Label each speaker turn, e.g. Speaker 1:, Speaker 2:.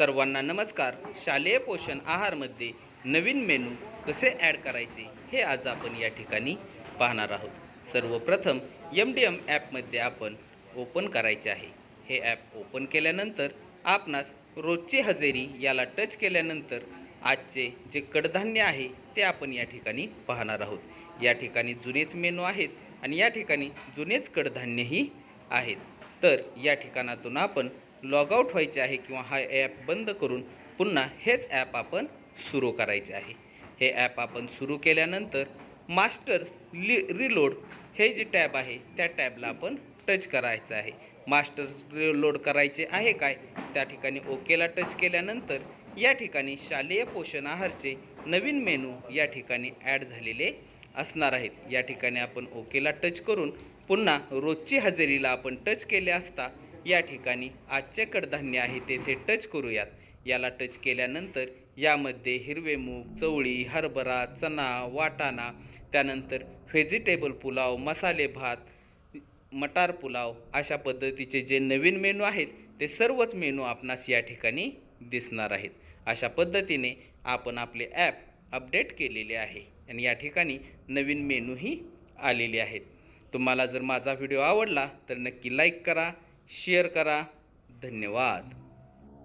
Speaker 1: सर्वांना नमस्कार. शालेय पोषण आहारमध्ये नवीन मेनू कसे ॲड करायचे हे आज आपण या ठिकाणी पाहणार आहोत. सर्वप्रथम एम डी एम ॲपमध्ये आपण ओपन करायचे आहे. हे ॲप ओपन केल्यानंतर आपणास रोजची हजेरी याला टच केल्यानंतर आजचे जे कडधान्य आहे ते आपण या ठिकाणी पाहणार आहोत. या ठिकाणी जुनेच मेनू आहेत आणि या ठिकाणी जुनेच कडधान्यही आहेत. तर या ठिकाणातून आपण लॉग आऊट व्हायचे आहे किंवा हा ॲप बंद करून पुन्हा हेच ॲप आपण सुरू करायचे आहे. हे ॲप आपण सुरू केल्यानंतर मास्टर्स लि रिलोड हे जे टॅब आहे त्या टॅबला आपण टच करायचं आहे. मास्टर्स रिलोड करायचे आहे काय? त्या ठिकाणी ओकेला टच केल्यानंतर या ठिकाणी शालेय पोषण आहारचे नवीन मेनू या ठिकाणी ॲड झालेले असणार आहेत. या ठिकाणी आपण ओकेला टच करून पुन्हा रोजची हजेरीला आपण टच केले असता या ठिकाणी आजचे कडधान्य आहे तेथे टच करूयात. याला टच केल्यानंतर यामध्ये हिरवे मूग चवळी हरभरा चणा वाटाणा त्यानंतर व्हेजिटेबल पुलाव मसाले भात मटार पुलाव अशा पद्धतीचे जे नवीन मेनू आहेत ते सर्वच मेनू आपणास या ठिकाणी दिसणार आहेत. अशा पद्धतीने आपण आपले ॲप अपडेट केलेले आहे आणि या ठिकाणी नवीन मेनूही आलेले आहेत. तुम्हाला जर माझा व्हिडिओ आवडला तर नक्की लाईक करा. शेअर करा. धन्यवाद.